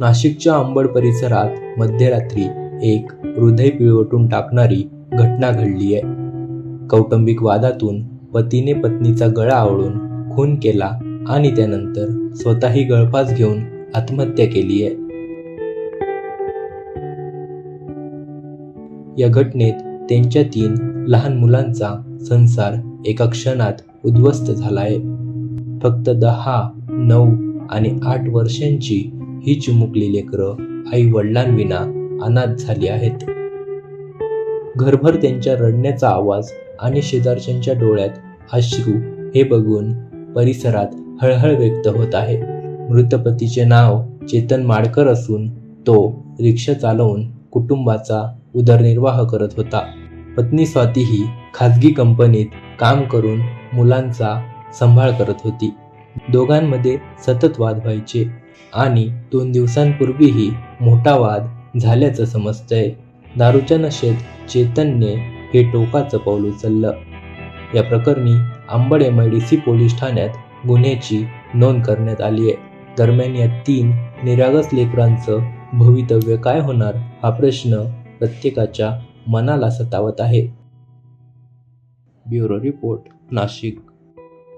नाशिकच्या अंबड परिसरात मध्यरात्री एक हृदय पिळवटून टाकणारी घटना घडली आहे. कौटुंबिक वादातून पतीने पत्नीचा गळा आवळून खून केला आणि त्यानंतर स्वतःही गळफास घेऊन आत्महत्या केली आहे. या घटनेत त्यांच्या तीन लहान मुलांचा संसार एका क्षणात उद्ध्वस्त झाला आहे. फक्त दहा नऊ आणि आठ वर्षांची ही चिमुकली लेकरं आई वडिलांविना अनाथ झाली आहेत. घरभर त्यांच्या रडण्याचा आवाज आणि शेजारच्यांच्या डोळ्यात अश्रू हे बघून परिसरात हळहळ व्यक्त होत आहे. मृतपतीचे नाव चेतन माडकर असून तो रिक्षा चालवून कुटुंबाचा उदरनिर्वाह करत होता. पत्नी स्वाती ही खाजगी कंपनीत काम करून मुलांचा सांभाळ करत होती. दोघांमध्ये सतत वाद व्हायचे आणि दोन दिवसांपूर्वीही मोठा वाद झाल्याचं समजतंय. दारूच्या नशेत चेतनने हे टोकाचं पाऊल उचललं. या प्रकरणी Ambad M I D C police ठाण्यात गुन्ह्याची नोंद करण्यात आली आहे. दरम्यान या तीन निरागस लेकरांचं भवितव्य काय होणार हा प्रश्न प्रत्येकाच्या मनाला सतावत आहे. Bureau report Nashik.